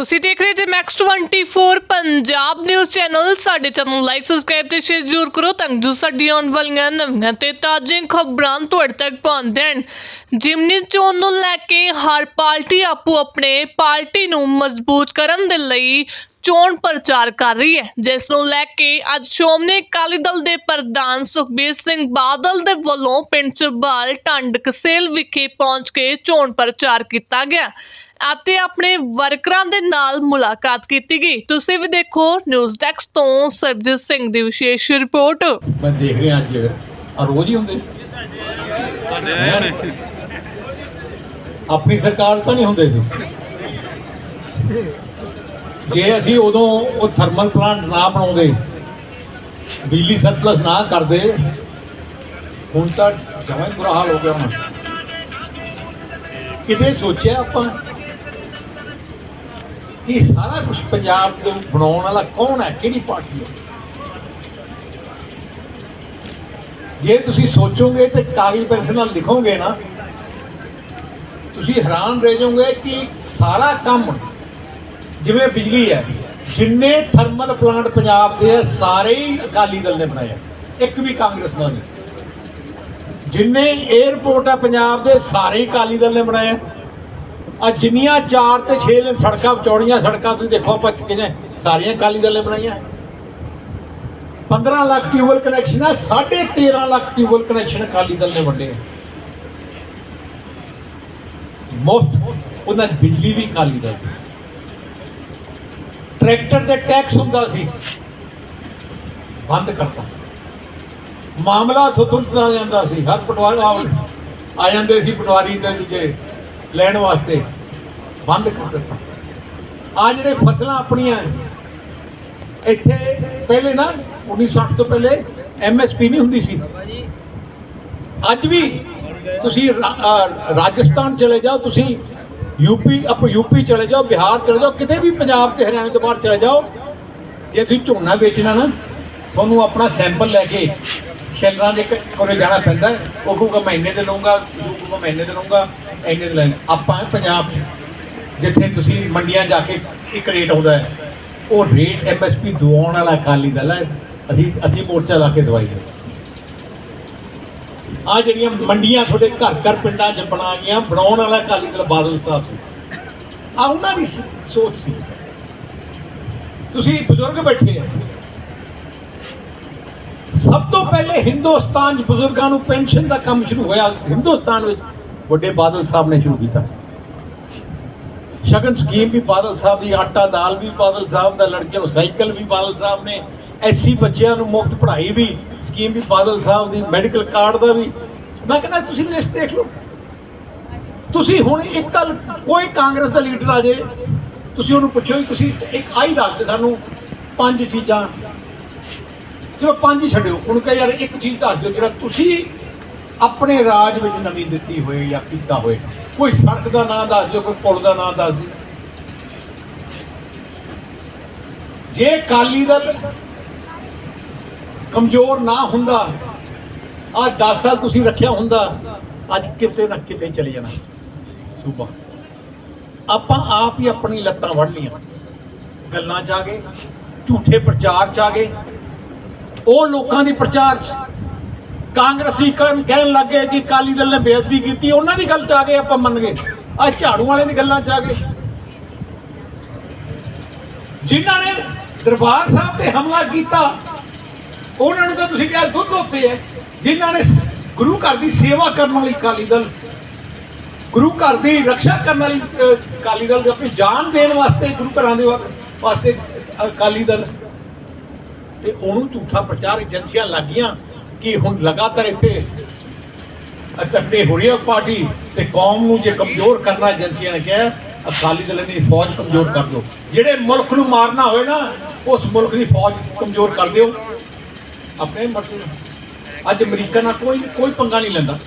ਤੁਸੀਂ ਦੇਖ ਰਹੇ ਜੇ ਮੈਕਸ 24 ਪੰਜਾਬ ਨਿਊਜ਼ ਚੈਨਲ ਸਾਡੇ ਚੈਨਲ ਨੂੰ ਲਾਈਕ ਸਬਸਕ੍ਰਾਈਬ ਤੇ ਸ਼ੇਅਰ ਜ਼ਰੂਰ ਕਰੋ ਤਾਂ ਜੋ ਸਾਡੀਆਂ ਆਉਣ ਵਾਲੀਆਂ ਨਵੀਆਂ ਤੇ ਤਾਜ਼ੀਆਂ ਖਬਰਾਂ ਤੁਹਾਡੇ ਤੱਕ ਪਹੁੰਚਦੇ ਹਨ ਜਿਮਨੀ ਚੋਣ ਨੂੰ ਲੈ ਕੇ ਹਰ ਪਾਰਟੀ ਆਪੋ ਆਪਣੇ ਪਾਰਟੀ ਨੂੰ ਮਜ਼ਬੂਤ ਕਰਨ ਦੇ ਲਈ ਚੋਣ ਪ੍ਰਚਾਰ ਕਰ ਰਹੀ ਹੈ ਜਿਸ ਨੂੰ ਲੈ ਕੇ ਅੱਜ ਸ਼੍ਰੋਮਣੀ ਅਕਾਲੀ ਦਲ ਦੇ ਪ੍ਰਧਾਨ ਸੁਖਬੀਰ ਸਿੰਘ ਬਾਦਲ ਦੇ ਵੱਲੋਂ ਪਿੰਡ ਚਬਾਲ ਟੰਡ ਕਸੇਲ ਵਿਖੇ ਪਹੁੰਚ ਕੇ ਚੋਣ ਪ੍ਰਚਾਰ ਕੀਤਾ ਗਿਆ ਅਤੇ ਆਪਣੇ ਵਰਕਰਾਂ ਦੇ ਨਾਲ ਮੁਲਾਕਾਤ ਕੀਤੀ ਗਈ। ਤੁਸੀਂ ਵੀ ਦੇਖੋ ਨਿਊਜ਼ ਡੈਸਕ ਤੋਂ ਸਰਬਜੀਤ ਸਿੰਘ ਦੀ ਵਿਸ਼ੇਸ਼ ਰਿਪੋਰਟ। ਮੈਂ ਦੇਖ ਰਿਹਾ ਅੱਜ ਆ ਰੋਜ਼ ਹੀ ਹੁੰਦੇ ਆਪਣੀ ਸਰਕਾਰ ਤਾਂ ਨਹੀਂ ਹੁੰਦੇ ਸੀ। ਜੇ ਅਸੀਂ ਉਦੋਂ ਉਹ ਥਰਮਲ ਪਲਾਂਟ ਨਾ ਬਣਾਉਂਦੇ, ਬਿਜਲੀ ਸਰਪਲਸ ਨਾ ਕਰਦੇ, ਹੁਣ ਤਾਂ ਜਮਾਂ ਹੀ ਬੁਰਾ ਹਾਲ ਹੋ ਗਿਆ ਹੁਣ। ਕਿਤੇ ਸੋਚਿਆ ਆਪਾਂ ਕਿ ਸਾਰਾ ਕੁਝ ਪੰਜਾਬ ਦੇ ਬਣਾਉਣ ਵਾਲਾ ਕੌਣ ਹੈ? ਕਿਹੜੀ ਪਾਰਟੀ ਹੈ? ਜੇ ਤੁਸੀਂ ਸੋਚੋਗੇ ਤੇ ਕਾਗਜ਼ ਪੈਨਸਲ ਨਾਲ ਲਿਖੋਗੇ ਨਾ, ਤੁਸੀਂ ਹੈਰਾਨ ਰਹਿ ਜਾਓਗੇ ਕਿ ਸਾਰਾ ਕੰਮ ਜਿਵੇਂ ਬਿਜਲੀ ਹੈ, ਜਿੰਨੇ ਥਰਮਲ ਪਲਾਂਟ ਪੰਜਾਬ ਦੇ ਆ, ਸਾਰੇ ਹੀ ਅਕਾਲੀ ਦਲ ਨੇ ਬਣਾਏ ਇੱਕ ਵੀ ਕਾਂਗਰਸ ਦਾ ਨਹੀਂ। ਜਿੰਨੇ 에ਅਰਪੋਰਟ ਆ ਪੰਜਾਬ ਦੇ, ਸਾਰੇ ਹੀ ਅਕਾਲੀ ਦਲ ਨੇ ਬਣਾਏ ਆ। ਜਿੰਨੀਆਂ 4 ਤੇ 6 ਲੇਨ ਸੜਕਾਂ ਚੌੜੀਆਂ ਸੜਕਾਂ ਤੁਸੀਂ ਦੇਖੋ ਆਪਾਂ ਕਿੰਨੇ, ਸਾਰੀਆਂ ਅਕਾਲੀ ਦਲ ਨੇ ਬਣਾਈਆਂ। 15 ਲੱਖ ਟਿਊਬਲ ਕਨੈਕਸ਼ਨ ਆ 13.5 ਲੱਖ ਟਿਊਬਲ ਕਨੈਕਸ਼ਨ ਅਕਾਲੀ ਦਲ ਨੇ ਵੰਡੇ ਆ। ਮੁਫਤ, ਉਹਨਾਂ ਬਿਜਲੀ ਵੀ ਅਕਾਲੀ ਦਲ ਦੀ। ਟਰੈਕਟਰ 'ਤੇ ਟੈਕਸ ਹੁੰਦਾ ਸੀ। ਬੰਦ ਕਰਤਾ। ਮਾਮਲਾ ਥੁੱਥੁੱਟਦਾ ਜਾਂਦਾ ਸੀ। ਹੱਥ ਪਟਵਾਰੀ ਆ- ਜਾਂਦੇ ਸੀ ਪਟਵਾਰੀ ਦੇ ਦੂਜੇ ਲੈਣ ਵਾਸਤੇ। ਬੰਦ ਕਰ ਦਿੱਤਾ। ਆ ਜਿਹੜੇ ਫਸਲਾਂ ਆਪਣੀਆਂ ਇੱਥੇ ਪਹਿਲੇ ਨਾ 1960 ਤੋਂ ਪਹਿਲੇ ਐਮਐਸਪੀ ਨਹੀਂ ਹੁੰਦੀ ਸੀ। ਅੱਜ ਵੀ ਤੁਸੀਂ ਰਾਜਸਥਾਨ ਚਲੇ ਜਾਓ, ਤੁਸੀਂ ਯੂਪੀ ਅਪ ਯੂਪੀ ਚਲੇ ਜਾਓ, ਬਿਹਾਰ ਚਲੇ ਜਾਓ, ਕਿਤੇ ਵੀ ਪੰਜਾਬ ਤੇ ਹਰਿਆਣੇ ਤੋਂ ਬਾਹਰ ਚਲੇ ਜਾਓ, ਜੇ ਤੁਸੀਂ ਝੋਨਾ ਵੇਚਣਾ ਨਾ, ਤੁਹਾਨੂੰ ਆਪਣਾ ਸੈਂਪਲ ਲੈ ਕੇ ਸ਼ੈਲਰਾਂ ਦੇ ਕ- ਕੋਲੇ ਜਾਣਾ ਪੈਂਦਾ ਉਹ ਕਹੂਗਾ, ਮੈਂ ਇੰਨੇ ਦੇ ਲਊਂਗਾ, ਉਹ ਕਹੂਗਾ, ਮੈਂ ਇੰਨੇ ਦੇ ਲਊਂਗਾ, ਇੰਨੇ ਦੇ ਲੈਣ। ਆਪਾਂ ਪੰਜਾਬ 'ਚ, ਜਿੱਥੇ ਤੁਸੀਂ ਮੰਡੀਆਂ ਜਾ ਕੇ ਇੱਕ ਰੇਟ ਆਉਂਦਾ ਹੈ, ਉਹ ਰੇਟ ਐਮਐਸਪੀ ਦਵਾਉਣ ਵਾਲਾ ਅਕਾਲੀ ਦਲ ਹੈ। ਅਸੀਂ ਅਸੀਂ ਮੋਰਚਾ ਲਾ ਕੇ ਦਵਾਈ ਹੈ। ਆ ਜਿਹੜੀਆਂ ਮੰਡੀਆਂ ਤੁਹਾਡੇ ਘਰ ਘਰ ਪਿੰਡਾਂ 'ਚ ਬਣਾ ਗਈਆਂ ਬਣਾਉਣ ਵਾਲਾ ਅਕਾਲੀ ਦਲ ਬਾਦਲ ਸਾਹਿਬ ਸੀ ਆ ਉਹਨਾਂ ਦੀ ਸੋਚ ਸੀ। ਤੁਸੀਂ ਬਜ਼ੁਰਗ ਬੈਠੇ ਆ। ਸਭ ਤੋਂ ਪਹਿਲੇ ਹਿੰਦੁਸਤਾਨ 'ਚ ਬਜ਼ੁਰਗਾਂ ਨੂੰ ਪੈਨਸ਼ਨ ਦਾ ਕੰਮ ਸ਼ੁਰੂ ਹੋਇਆ। ਹਿੰਦੁਸਤਾਨ ਵਿੱਚ ਵੱਡੇ ਬਾਦਲ ਸਾਹਿਬ ਨੇ ਸ਼ੁਰੂ ਕੀਤਾ ਸੀ। ਸ਼ਗਨ ਸਕੀਮ ਵੀ ਬਾਦਲ ਸਾਹਿਬ ਦੀ, ਆਟਾ ਦਾਲ ਵੀ ਬਾਦਲ ਸਾਹਿਬ ਦਾ, ਲੜਕੀਆਂ ਨੂੰ ਸਾਈਕਲ ਵੀ ਬਾਦਲ ਸਾਹਿਬ ਨੇ ਐਸੀ ਬੱਚਿਆਂ ਨੂੰ ਮੁਫਤ ਪੜ੍ਹਾਈ ਵੀ, ਸਕੀਮ ਵੀ ਬਾਦਲ ਸਾਹਿਬ ਦੀ, ਮੈਡੀਕਲ ਕਾਰਡ ਦਾ ਵੀ। ਮੈਂ ਕਹਿੰਦਾ, ਤੁਸੀਂ ਲਿਸਟ ਦੇਖ ਲਓ। ਤੁਸੀਂ ਹੁਣ ਇੱਕ ਗੱਲ, ਕੋਈ ਕਾਂਗਰਸ ਦਾ ਲੀਡਰ ਆ ਜੇ, ਤੁਸੀਂ ਉਹਨੂੰ ਪੁੱਛੋ ਵੀ ਤੁਸੀਂ ਇੱਕ ਆਈ ਦੱਸ ਦਿਓ ਸਾਨੂੰ ਪੰਜ ਚੀਜ਼ਾਂ ਚਲੋ ਪੰਜ ਹੀ ਛੱਡਿਓ। ਉਹਨੂੰ ਕਹੇ ਯਾਰ ਇੱਕ ਚੀਜ਼ ਦੱਸ ਦਿਓ, ਜਿਹੜਾ ਤੁਸੀਂ ਆਪਣੇ ਰਾਜ ਵਿੱਚ ਨਵੀਂ ਦਿੱਤੀ ਹੋਏ ਜਾਂ ਕੀਤਾ ਹੋਏ ਕੋਈ ਸੜਕ ਦਾ ਨਾਂ ਦੱਸ ਦਿਓ, ਕੋਈ ਪੁਲ ਦਾ ਨਾਂ ਦੱਸ ਦਿਓ। ਜੇ ਕਾਲੀ ਦਲ ਕਮਜ਼ੋਰ ਨਾ ਹੁੰਦਾ। ਆ 10 ਸਾਲ ਤੁਸੀਂ ਰੱਖਿਆ ਹੁੰਦਾ, ਅੱਜ ਕਿਤੇ ਨਾ ਕਿਤੇ ਚਲੇ ਜਾਣਾ। ਸੂਬਾ। ਆਪਾਂ ਆਪ ਹੀ ਆਪਣੀ ਲੱਤਾਂ ਵੜ ਲੀਆਂ ਗੱਲਾਂ ਚ ਆ ਗਏ, ਝੂਠੇ ਪ੍ਰਚਾਰ ਚ ਆ ਗਏ। ਉਹ ਲੋਕਾਂ ਦੀ ਪ੍ਰਚਾਰ ਚ। ਕਾਂਗਰਸੀ ਕਹਿਣ ਕਹਿਣ ਲੱਗੇ ਕਿ ਕਾਲੀ ਦਲ ਨੇ ਬੇਅਦਬੀ ਕੀਤੀ, ਉਹਨਾਂ ਦੀ ਗੱਲ ਚ ਆ ਗਏ ਆਪਾਂ ਮੰਨ ਗਏ ਆ ਝਾੜੂ ਵਾਲੇ ਦੀ ਗੱਲਾਂ ਚ ਆ ਗਏ। ਜਿਨ੍ਹਾਂ ਨੇ ਦਰਬਾਰ ਸਾਹਿਬ ਤੇ ਹਮਲਾ ਕੀਤਾ ਉਹਨਾਂ ਨੂੰ ਤਾਂ ਤੁਸੀਂ ਕਿਹਾ ਦੁੱਧ ਉੱਤੇ ਹੈ। ਜਿਨ੍ਹਾਂ ਨੇ ਗੁਰੂ ਘਰ ਦੀ ਸੇਵਾ ਕਰਨ ਵਾਲੀ ਅਕਾਲੀ ਦਲ ਗੁਰੂ ਘਰ ਦੀ ਰੱਖਿਆ ਕਰਨ ਵਾਲੀ ਅ, ਅਕਾਲੀ ਦਲ ਆਪਣੀ ਜਾਨ ਦੇਣ ਵਾਸਤੇ ਗੁਰੂ ਘਰਾਂ ਦੇ ਵਾਸਤੇ ਅਕਾਲੀ ਦਲ। ਤੇ ਉਹਨੂੰ ਝੂਠਾ ਪ੍ਰਚਾਰ ਏਜੰਸੀਆਂ ਲੱਗੀਆਂ ਕਿ ਹੁਣ ਲਗਾਤਾਰ ਇੱਥੇ ਤਕੜੇ ਹੋ ਰਹੀ ਹੈ ਪਾਰਟੀ ਤੇ ਕੌਮ ਨੂੰ ਜੇ ਕਮਜ਼ੋਰ ਕਰਨਾ ਏਜੰਸੀਆਂ ਨੇ ਕਿਹਾ ਅਕਾਲੀ ਦਲ ਦੀ ਫੌਜ ਕਮਜ਼ੋਰ ਕਰ ਦਿਓ। ਜਿਹੜੇ ਮੁਲਕ ਨੂੰ ਮਾਰਨਾ ਹੋਵੇ ਨਾ ਉਸ ਮੁਲਕ ਦੀ ਫੌਜ ਕਮਜ਼ੋਰ ਕਰ ਦਿਓ। ਆਪਣੇ ਮਰਜ਼ੀ ਨਾਲ। ਅੱਜ ਅਮਰੀਕਾ ਨਾਲ ਕੋਈ ਕੋਈ ਪੰਗਾ ਨਹੀਂ ਲੈਂਦਾ।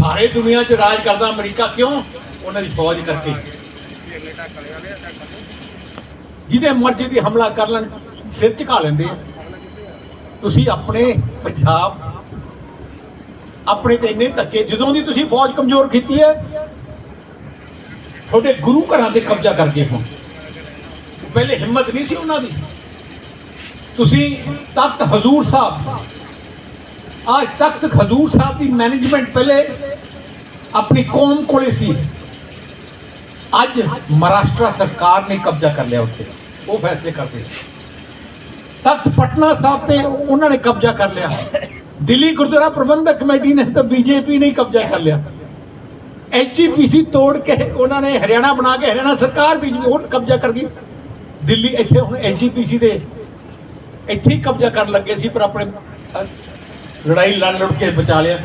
ਸਾਰੇ ਦੁਨੀਆ 'ਚ ਰਾਜ ਕਰਦਾ ਅਮਰੀਕਾ। ਕਿਉਂ? ਉਹਨਾਂ ਦੀ ਫੌਜ ਕਰਕੇ। ਜਿਹਦੇ ਮਰਜ਼ੀ ਦੀ ਹਮਲਾ ਕਰ ਲੈਣ, ਸਿਰ ਝੁਕਾ ਲੈਂਦੇ ਤੁਸੀਂ ਆਪਣੇ ਪੰਜਾਬ, ਆਪਣੇ ਤੇ ਇੰਨੇ ਧੱਕੇ, ਜਦੋਂ ਦੀ ਤੁਸੀਂ ਫੌਜ ਕਮਜ਼ੋਰ ਕੀਤੀ ਹੈ, ਤੁਹਾਡੇ ਗੁਰੂ ਘਰਾਂ ਤੇ ਕਬਜ਼ਾ ਕਰਕੇ ਹੁਣ। ਪਹਿਲੇ ਹਿੰਮਤ ਨਹੀਂ ਸੀ ਉਹਨਾਂ ਦੀ। ਤੁਸੀਂ ਤਖਤ ਹਜ਼ੂਰ ਸਾਹਿਬ ਅੱਜ ਤਖਤ ਹਜ਼ੂਰ ਸਾਹਿਬ ਦੀ ਮੈਨੇਜਮੈਂਟ ਪਹਿਲੇ ਆਪਣੀ ਕੌਮ ਕੋਲੇ ਸੀ। ਅੱਜ ਮਹਾਰਾਸ਼ਟਰ ਸਰਕਾਰ ਨੇ ਕਬਜ਼ਾ ਕਰ ਲਿਆ ਉੱਤੇ ਉਹ ਫੈਸਲੇ ਕਰਦੇ ਤਖਤ ਪਟਨਾ ਸਾਹਿਬ ਤੇ ਉਹਨਾਂ ਨੇ ਕਬਜ਼ਾ ਕਰ ਲਿਆ। ਦਿੱਲੀ ਗੁਰਦੁਆਰਾ ਪ੍ਰਬੰਧਕ ਕਮੇਟੀ ਨੇ ਤਾਂ ਬੀਜੇਪੀ ਨੇ ਕਬਜ਼ਾ ਕਰ ਲਿਆ। ਐਚਜੀਪੀਸੀ ਤੋੜ ਕੇ ਉਹਨਾਂ ਨੇ ਹਰਿਆਣਾ ਬਣਾ ਕੇ ਹਰਿਆਣਾ ਸਰਕਾਰ ਵੀ ਉਹ ਕਬਜ਼ਾ ਕਰ ਗਈ। ਦਿੱਲੀ ਇੱਥੇ ਹੁਣ ਐਚਜੀਪੀਸੀ ਦੇ ਇੱਥੇ ਹੀ ਕਬਜ਼ਾ ਕਰਨ ਲੱਗੇ ਸੀ, ਪਰ ਆਪਣੇ ਲੜਾਈ ਲੜ ਲੜ ਕੇ ਬਚਾ ਲਿਆ।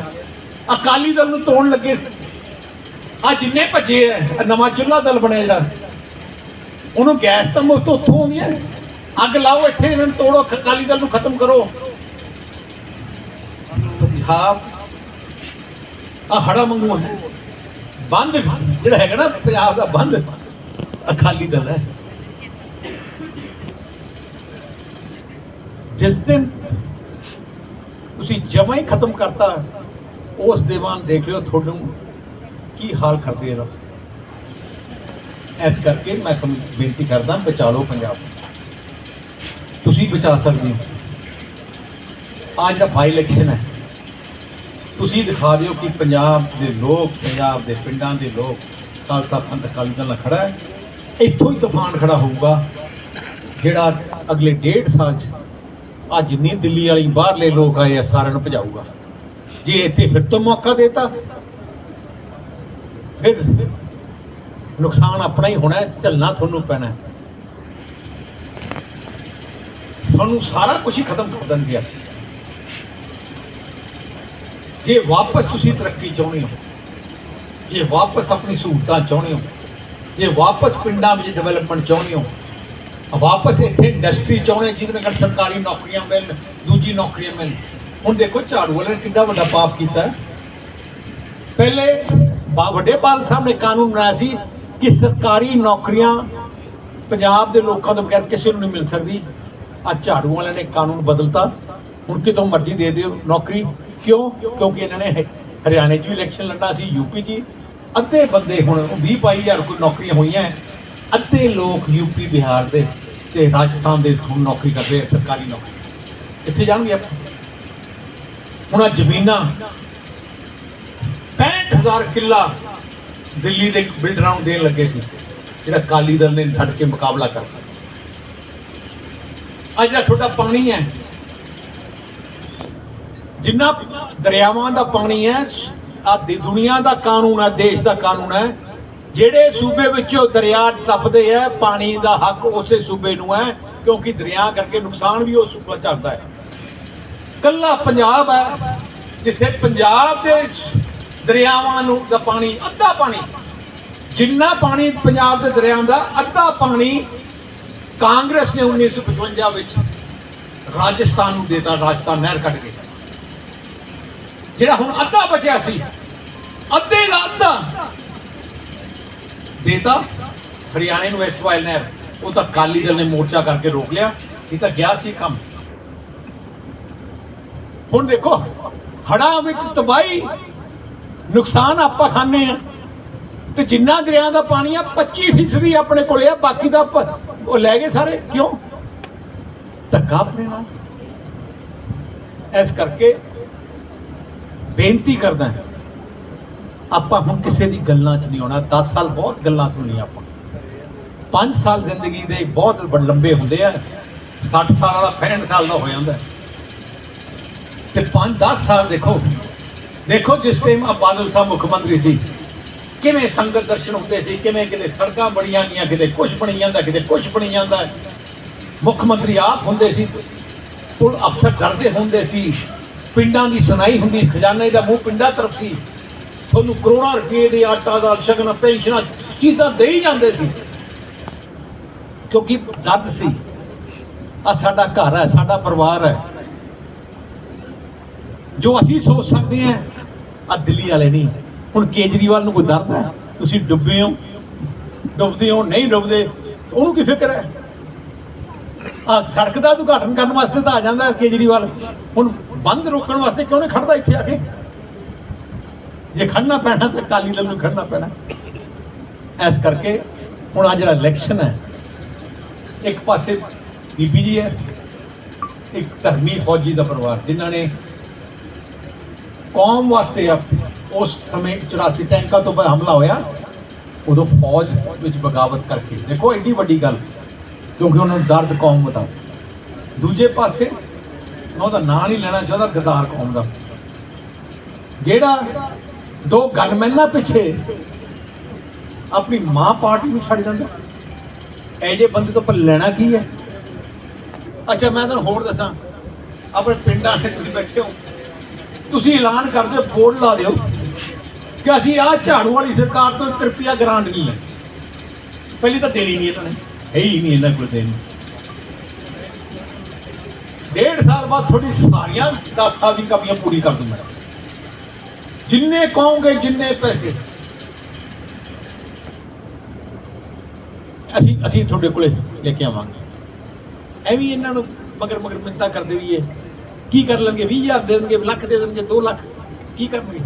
ਅਕਾਲੀ ਦਲ ਨੂੰ ਤੋੜਨ ਲੱਗੇ ਸੀ। ਆ ਜਿੰਨੇ ਭੱਜੇ ਐ ਨਵਾਂ ਚੁੱਲਾ ਦਲ ਬਣਿਆ ਜਿਹੜਾ, ਉਹਨੂੰ ਗੈਸ ਤਾਂ ਮੁਫਤ ਉੱਥੋਂ ਆਉਂਦੀ ਹੈ। ਅੱਗ ਲਾਓ ਇੱਥੇ, ਇਹਨਾਂ ਨੂੰ ਤੋੜੋ ਅਕਾਲੀ ਦਲ ਨੂੰ ਖਤਮ ਕਰੋ। ਪੰਜਾਬ ਆ ਹੜਾ ਮੰਗੂ ਹੈ। ਬੰਦ ਜਿਹੜਾ ਹੈਗਾ ਨਾ, ਪੰਜਾਬ ਦਾ ਬੰਦ ਅਕਾਲੀ ਦਲ ਹੈ। ਜਿਸ ਦਿਨ ਤੁਸੀਂ ਜਮਾ ਹੀ ਖਤਮ ਕਰਤਾ, ਉਸ ਦੀਵਾਨ ਦੇਖ ਲਿਓ ਤੁਹਾਨੂੰ ਕੀ ਹਾਲ ਕਰਦੇ ਰਹੋ ਇਸ ਕਰਕੇ ਮੈਂ ਤੁਹਾਨੂੰ ਬੇਨਤੀ ਕਰਦਾ, ਬਚਾ ਲਓ ਪੰਜਾਬ। ਤੁਸੀਂ ਬਚਾ ਸਕਦੇ ਹੋ। ਅੱਜ ਦਾ ਬਾਈ ਇਲੈਕਸ਼ਨ ਹੈ। ਤੁਸੀਂ ਦਿਖਾ ਦਿਓ ਕਿ ਪੰਜਾਬ ਦੇ ਲੋਕ, ਪੰਜਾਬ ਦੇ ਪਿੰਡਾਂ ਦੇ ਲੋਕ, ਖਾਲਸਾ ਪੰਥ ਅਕਾਲੀ ਦਲ ਨਾਲ ਖੜਾ ਹੈ। ਇੱਥੋਂ ਹੀ ਤੂਫਾਨ ਖੜਾ ਹੋਊਗਾ, ਜਿਹੜਾ ਅਗਲੇ ਡੇਢ ਸਾਲ 'ਚ ਆ ਜਿੰਨੀ ਦਿੱਲੀ ਵਾਲੀ ਬਾਹਰਲੇ ਲੋਕ ਆਏ ਆ, ਸਾਰਿਆਂ ਨੂੰ ਭਜਾਊਗਾ। ਜੇ ਇੱਥੇ ਫਿਰ ਤੋਂ ਮੌਕਾ ਦੇਤਾ, ਫਿਰ ਨੁਕਸਾਨ ਆਪਣਾ ਹੀ ਹੋਣਾ ਝੱਲਣਾ ਤੁਹਾਨੂੰ ਪੈਣਾ ਤੁਹਾਨੂੰ ਸਾਰਾ ਕੁਝ ਹੀ ਖਤਮ ਕਰ ਦਿੰਦੇ ਆ ਜੇ ਵਾਪਸ ਤੁਸੀਂ ਤਰੱਕੀ ਚਾਹੁੰਦੇ ਹੋ, ਜੇ ਵਾਪਸ ਆਪਣੀ ਸਹੂਲਤਾਂ ਚਾਹੁੰਦੇ ਹੋ, ਜੇ ਵਾਪਸ ਪਿੰਡਾਂ ਵਿੱਚ ਡਿਵੈਲਪਮੈਂਟ ਚਾਹੁੰਦੇ ਹੋ ਵਾਪਸ ਇੱਥੇ ਇੰਡਸਟਰੀ ਚਾਹੁੰਦੇ ਜਿਹਦੇ ਨਾਲ ਸਰਕਾਰੀ ਨੌਕਰੀਆਂ ਮਿਲਣ, ਦੂਜੀ ਨੌਕਰੀਆਂ ਮਿਲਣ। ਹੁਣ ਦੇਖੋ, ਝਾੜੂ ਵਾਲਿਆਂ ਨੇ ਕਿੰਨਾ ਵੱਡਾ ਪਾਪ ਕੀਤਾ ਪਹਿਲੇ ਵੱਡੇ ਬਾਲ ਸਾਹਿਬ ਨੇ ਕਾਨੂੰਨ ਬਣਾਇਆ ਸੀ ਕਿ ਸਰਕਾਰੀ ਨੌਕਰੀਆਂ ਪੰਜਾਬ ਦੇ ਲੋਕਾਂ ਤੋਂ ਬਗੈਰ ਕਿਸੇ ਨੂੰ ਨਹੀਂ ਮਿਲ ਸਕਦੀ। ਆ ਝਾੜੂ ਵਾਲਿਆਂ ਨੇ ਕਾਨੂੰਨ ਬਦਲਤਾ। ਹੁਣ ਕਿਤੋਂ ਮਰਜ਼ੀ ਦੇ ਦਿਓ ਨੌਕਰੀ। ਕਿਉਂ? ਕਿਉਂਕਿ ਇਹਨਾਂ ਨੇ ਹਰਿਆਣੇ 'ਚ ਵੀ ਇਲੈਕਸ਼ਨ ਲੜਨਾ ਸੀ ਯੂਪੀ 'ਚ ਅੱਧੇ ਬੰਦੇ ਹੁਣ 20 22 ਹਜ਼ਾਰ ਕੋਈ ਨੌਕਰੀਆਂ ਹੋਈਆਂ। ਹੈ। ਅੱਧੇ ਲੋਕ ਯੂਪੀ ਬਿਹਾਰ ਦੇ ਤੇ ਰਾਜਸਥਾਨ ਦੇ ਹੁਣ ਨੌਕਰੀ ਕਰ ਰਹੇ ਆ, ਸਰਕਾਰੀ ਨੌਕਰੀ। ਕਿੱਥੇ ਜਾਣਗੇ ਆਪਾਂ। ਹੁਣ ਆ ਜ਼ਮੀਨਾਂ 65000 ਕਿੱਲਾ ਦਿੱਲੀ ਦੇ ਬਿਲਡਰਾਂ ਨੂੰ ਦੇਣ ਲੱਗੇ ਸੀ ਜਿਹੜਾ ਕਾਲੀ ਦਲ ਨੇ ਛੱਡ ਕੇ ਮੁਕਾਬਲਾ ਕਰਤਾ। ਆ ਜਿਹੜਾ ਤੁਹਾਡਾ ਪਾਣੀ ਹੈ ਜਿੰਨਾ ਦਰਿਆਵਾਂ ਦਾ ਪਾਣੀ ਹੈ ਆ ਦੁਨੀਆ ਦਾ ਕਾਨੂੰਨ ਹੈ ਦੇਸ਼ ਦਾ ਕਾਨੂੰਨ ਹੈ ਜਿਹੜੇ ਸੂਬੇ ਵਿੱਚੋਂ ਦਰਿਆ ਟੱਪਦੇ ਹੈ ਪਾਣੀ ਦਾ ਹੱਕ ਉਸੇ ਸੂਬੇ ਨੂੰ ਹੈ, ਕਿਉਂਕਿ ਦਰਿਆ ਕਰਕੇ ਨੁਕਸਾਨ ਵੀ ਉਸ ਸੂਬਾ ਚੱਲਦਾ ਹੈ। ਕੱਲਾ ਪੰਜਾਬ ਹੈ, ਜਿੱਥੇ ਪੰਜਾਬ ਦੇ ਦਰਿਆਵਾਂ ਨੂੰ ਦਾ ਪਾਣੀ, ਅੱਧਾ ਪਾਣੀ, ਜਿੰਨਾ ਪਾਣੀ ਪੰਜਾਬ ਦੇ ਦਰਿਆਵਾਂ ਦਾ, ਅੱਧਾ ਪਾਣੀ ਕਾਂਗਰਸ ਨੇ 1955 ਵਿੱਚ ਰਾਜਸਥਾਨ ਨੂੰ ਦੇਤਾ, ਰਾਜਸਥਾਨ ਨਹਿਰ ਕੱਢ ਕੇ। ਜਿਹੜਾ ਹੁਣ ਅੱਧਾ ਬਚਿਆ ਸੀ, ਅੱਧੇ ਦਾ ਅੱਧਾ ਦੇਤਾ। ਹਰਿਆਣੇ ਨੂੰ ਐਸਵਾਈਲ ਨਹਿਰ ਉਹ ਤਾਂ ਕਾਲੀ ਦਲ ਨੇ ਮੋਰਚਾ ਕਰਕੇ ਰੋਕ ਲਿਆ। ਇਹ ਤਾਂ ਗਿਆ ਸੀ ਕੰਮ। ਹੁਣ ਦੇਖੋ ਹੜਾਂ ਵਿੱਚ ਤਬਾਹੀ, ਨੁਕਸਾਨ ਆਪਾਂ ਖਾਂਦੇ ਆ ਤੇ ਜਿੰਨਾ ਦਰਿਆ ਦਾ ਪਾਣੀ ਆ 25% ਫੀਸਦੀ ਆਪਣੇ ਕੋਲੇ ਆ, ਬਾਕੀ ਦਾ ਪ- ਉਹ ਲੈ ਗਏ ਸਾਰੇ। ਕਿਉਂ? ਧੱਕਾ ਆਪਣੇ ਨਾਲ। ਇਸ ਕਰਕੇ ਬੇਨਤੀ ਕਰਦਾ ਆਪਾਂ ਹੁਣ ਕਿਸੇ ਦੀ ਗੱਲਾਂ 'ਚ ਨਹੀਂ ਆਉਣਾ 10 ਸਾਲ ਬਹੁਤ ਗੱਲਾਂ ਸੁਣੀਆਂ ਆਪਾਂ। 5 ਸਾਲ ਜ਼ਿੰਦਗੀ ਦੇ ਬਹੁਤ ਵੱਡ ਲੰਬੇ ਹੁੰਦੇ ਆ 60 ਸਾਲ ਵਾਲਾ 65 ਸਾਲ ਦਾ ਹੋ ਜਾਂਦਾ। ਤੇ 5 10 ਸਾਲ ਦੇਖੋ ਦੇਖੋ ਜਿਸ ਟਾਈਮ ਆ ਬਾਦਲ ਸਾਹਿਬ ਮੁੱਖ ਮੰਤਰੀ ਸੀ, ਕਿਵੇਂ ਸੰਗਤ ਦਰਸ਼ਨ ਹੁੰਦੇ ਸੀ, ਕਿਵੇਂ ਕਿਤੇ ਸੜਕਾਂ ਬਣੀਆਂ ਗਈਆਂ, ਕਿਤੇ ਕੁਝ ਬਣੀ ਜਾਂਦਾ, ਕਿਤੇ ਕੁਝ ਬਣੀ ਜਾਂਦਾ। ਮੁੱਖ ਮੰਤਰੀ ਆਪ ਹੁੰਦੇ ਸੀ, ਪੁਲ ਅਫਸਰ ਡਰਦੇ ਹੁੰਦੇ ਸੀ, ਪਿੰਡਾਂ ਦੀ ਸੁਣਾਈ ਹੁੰਦੀ, ਖਜ਼ਾਨੇ ਦਾ ਮੂੰਹ ਪਿੰਡਾਂ ਤਰਫ ਸੀ। ਤੁਹਾਨੂੰ ਕਰੋੜਾਂ ਰੁਪਏ ਦੇ ਆਟਾ ਦਾ ਸ਼ਗਨ ਪੈਨਸ਼ਨਾਂ ਚੀਜ਼ਾਂ ਦੇ ਹੀ ਜਾਂਦੇ ਸੀ। ਕਿਉਂਕਿ ਦੱਦ ਸੀ। ਆ ਸਾਡਾ ਘਰ ਹੈ, ਸਾਡਾ ਪਰਿਵਾਰ ਹੈ। ਜੋ ਅਸੀਂ ਸੋਚ ਸਕਦੇ ਹਾਂ ਆ ਦਿੱਲੀ ਵਾਲੇ ਨਹੀਂ। ਹੁਣ ਕੇਜਰੀਵਾਲ ਨੂੰ ਕੋਈ ਦਰਦ ਹੈ? ਤੁਸੀਂ ਡੁੱਬੇ ਹੋ। ਡੁੱਬਦੇ ਹੋ, ਨਹੀਂ ਡੁੱਬਦੇ ਉਹਨੂੰ ਕੀ ਫਿਕਰ ਹੈ? ਆ ਸੜਕ ਦਾ ਉਦਘਾਟਨ ਕਰਨ ਵਾਸਤੇ ਤਾਂ ਆ ਜਾਂਦਾ ਕੇਜਰੀਵਾਲ। ਹੁਣ ਬੰਦ ਰੋਕਣ ਵਾਸਤੇ ਕਿਉਂ ਨਹੀਂ ਖੜਦਾ ਇੱਥੇ ਆ ਕੇ? ਜੇ ਖੜਨਾ ਪੈਣਾ ਤਾਂ ਕਾਲੀ ਦਲ ਨੂੰ ਖੜਨਾ ਪੈਣਾ। ਇਸ ਕਰਕੇ ਹੁਣ ਆ ਜਿਹੜਾ ਇਲੈਕਸ਼ਨ ਹੈ, ਇੱਕ ਪਾਸੇ ਬੀਬੀ ਜੀ ਹੈ, ਇੱਕ ਧਰਮੀ ਫੌਜੀ ਦਾ ਪਰਿਵਾਰ, ਜਿਨ੍ਹਾਂ ਨੇ ਕੌਮ ਵਾਸਤੇ ਉਸ ਸਮੇਂ 84 ਟੈਂਕਾਂ ਤੋਂ ਬਾਅਦ ਹਮਲਾ ਹੋਇਆ, ਉਦੋਂ ਫੌਜ ਵਿੱਚ ਬਗਾਵਤ ਕਰਕੇ। ਦੇਖੋ, ਐਡੀ ਵੱਡੀ ਗੱਲ, ਕਿਉਂਕਿ ਉਹਨਾਂ ਨੂੰ ਦਰਦ ਕੌਮ ਬਤਾ ਸੀ। ਦੂਜੇ ਪਾਸੇ ਉਹਦਾ ਨਾਂ ਨਹੀਂ ਲੈਣਾ ਚਾਹੁੰਦਾ, ਗਦਾਰ ਕੌਮ ਦਾ। ਜਿਹੜਾ ਦੋ ਗਨਮੈਨਾਂ ਪਿੱਛੇ। ਆਪਣੀ ਮਾਂ ਪਾਰਟੀ ਨੂੰ ਛੱਡ ਜਾਂਦਾ। ਇਹ ਜੇ ਬੰਦੇ ਤੋਂ ਪਰ ਲੈਣਾ ਕੀ ਹੈ? ਅੱਛਾ, ਮੈਂ ਤੁਹਾਨੂੰ ਹੋਰ ਦੱਸਾਂ। ਆਪਣੇ ਪਿੰਡਾਂ 'ਚ ਤੁਸੀਂ ਬੈਠੇ ਹੋ। ਤੁਸੀਂ ਐਲਾਨ ਕਰ ਦਿਓ ਬੋਰਡ ਲਾ ਦਿਓ ਕਿ ਅਸੀਂ ਆਹ ਝਾੜੂ ਵਾਲੀ ਸਰਕਾਰ ਤੋਂ 1 ਰੁਪਿਆ ਗ੍ਰਾਂਟ ਨਹੀਂ ਲੈ ਪਹਿਲੀ ਤਾਂ ਦੇਣੀ ਨਹੀਂ ਇਹਨਾਂ ਨੇ ਹੈ ਹੀ ਨਹੀਂ ਇਹਨਾਂ ਕੋਲ ਦੇਣੀ। ਡੇਢ ਸਾਲ ਬਾਅਦ ਤੁਹਾਡੀ ਸਾਰੀਆਂ 10 ਸਾਲ ਦੀ ਕਮੀਆਂ ਪੂਰੀ ਕਰ ਦੂੰਗਾ। ਜਿੰਨੇ ਕਹੋਗੇ, ਜਿੰਨੇ ਪੈਸੇ। ਅਸੀਂ ਅਸੀਂ ਤੁਹਾਡੇ ਕੋਲੇ ਲੈ ਕੇ ਆਵਾਂਗੇ। ਐਵੇਂ ਇਹਨਾਂ ਨੂੰ ਮਗਰ ਮਗਰ ਮਿੰਤਾ ਕਰਦੇ ਰਹੀਏ। ਕੀ ਕਰ ਲੈਣਗੇ? 20000 ਦੇ ਦੇਣਗੇ, ਲੱਖ ਦੇ ਦੇਣਗੇ 2 ਲੱਖ। ਕੀ ਕਰਨਗੇ?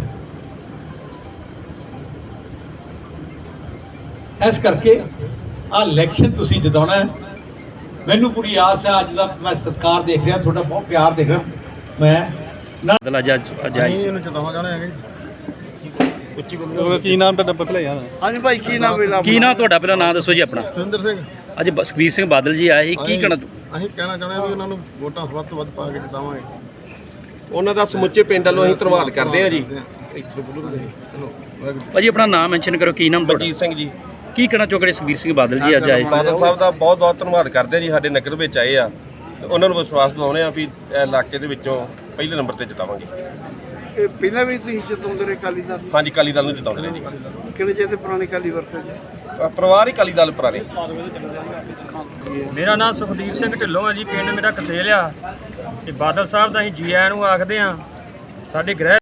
ਇਸ ਕਰਕੇ ਆ ਇਲੈਕਸ਼ਨ ਤੁਸੀਂ ਜਿਤਾਉਣਾ ਹੈ। ਮੈਨੂੰ ਪੂਰੀ ਆਸ ਹੈ, ਅੱਜ ਦਾ ਮੈਂ ਸਤਿਕਾਰ ਦੇਖ ਰਿਹਾ, ਤੁਹਾਡਾ ਬਹੁਤ ਪਿਆਰ ਦੇਖ ਰਿਹਾ। ਮੈਂ ਬਦਲ ਅੱਜ ਅੱਜ ਆਈ ਸੀ। ਇਹਨੂੰ ਜਿਤਾਉਣਾ ਚਾਹੁੰਦੇ ਹੈਗੇ। ਉੱਚੀ ਬੋਲੋ ਕੀ ਨਾਮ ਤੁਹਾਡਾ ਪਤਾ ਲਿਆ ਹਾਂਜੀ ਭਾਈ ਕੀ ਨਾਮ ਹੈ ਕੀ ਨਾਂ ਤੁਹਾਡਾ ਪਹਿਲਾਂ ਨਾਂ ਦੱਸੋ ਜੀ ਆਪਣਾ। ਸੁਰਿੰਦਰ ਸਿੰਘ। ਅੱਜ ਸੁਖਬੀਰ ਸਿੰਘ ਬਾਦਲ ਜੀ ਆਏ ਸੀ ਕੀ ਕਹਿਣਾ ਅਸੀਂ ਕਹਿਣਾ ਚਾਹੁੰਦੇ ਹਾਂ ਵੀ ਉਹਨਾਂ ਨੂੰ ਵੋਟਾਂ ਵੱਧ ਤੋਂ ਵੱਧ ਪਾ ਕੇ ਜਿਤਾਵਾਂਗੇ। ਉਹਨਾਂ ਦਾ ਸਮੁੱਚੇ ਪਿੰਡ ਵੱਲੋਂ ਅਸੀਂ ਧੰਨਵਾਦ ਕਰਦੇ ਹਾਂ ਜੀ। ਇੱਥੇ ਬੋਲੋ ਤੁਸੀਂ। ਚਲੋ ਵਾਹਿਗੁਰੂ। ਭਾਜੀ ਆਪਣਾ ਨਾਮ ਮੈਂਸ਼ਨ ਕਰੋ ਕੀ ਨਾਮ ਤੁਹਾਡਾ? ਬਲਜੀਤ ਸਿੰਘ ਜੀ। ਕੀ ਕਹਿਣਾ ਚਾਹੋਗੇ ਸੁਖਬੀਰ ਸਿੰਘ ਬਾਦਲ ਜੀ ਅੱਜ ਆਏ ਸੀ? ਬਾਦਲ ਸਾਹਿਬ ਦਾ ਬਹੁਤ ਬਹੁਤ ਧੰਨਵਾਦ ਕਰਦੇ ਹਾਂ ਜੀ ਸਾਡੇ ਨਗਰ ਵਿੱਚ ਆਏ ਆ। ਉਹਨਾਂ ਨੂੰ ਵਿਸ਼ਵਾਸ ਦਿਵਾਉਂਦੇ ਆ ਵੀ ਇਹ ਇਲਾਕੇ ਦੇ ਵਿੱਚੋਂ ਪਹਿਲੇ ਨੰਬਰ ਤੇ ਜਿਤਾਵਾਂਗੇ। ਇਹ ਪਹਿਲਾਂ ਵੀ ਤੁਸੀਂ ਚਤੁੰਦਰ ਅਕਾਲੀ ਦਲ? ਹਾਂਜੀ ਕਾਲੀ ਦਲ ਨੂੰ ਜਿਤਾਉਂਦੇ ਨੇ ਜੀ ਕਿਹੜੇ ਜੇ ਤੇ ਪੁਰਾਣੇ ਅਕਾਲੀ ਵਰਤੇ ਜੀ ਅ, ਪਰਿਵਾਰ ਹੀ ਕਾਲੀ ਦਲ ਪੁਰਾਣੇ। ਮੇਰਾ ਨਾਮ ਸੁਖਦੀਪ ਸਿੰਘ ਢਿੱਲੋਂ ਹੈ ਜੀ ਪਿੰਡ ਮੇਰਾ ਕਸੇਲ ਆ ਤੇ ਬਾਦਲ ਸਾਹਿਬ ਦਾ ਅਸੀਂ ਜੀ ਆਇਆਂ ਨੂੰ ਆਖਦੇ ਆ ਸਾਡੇ ਗ੍ਰਹਿ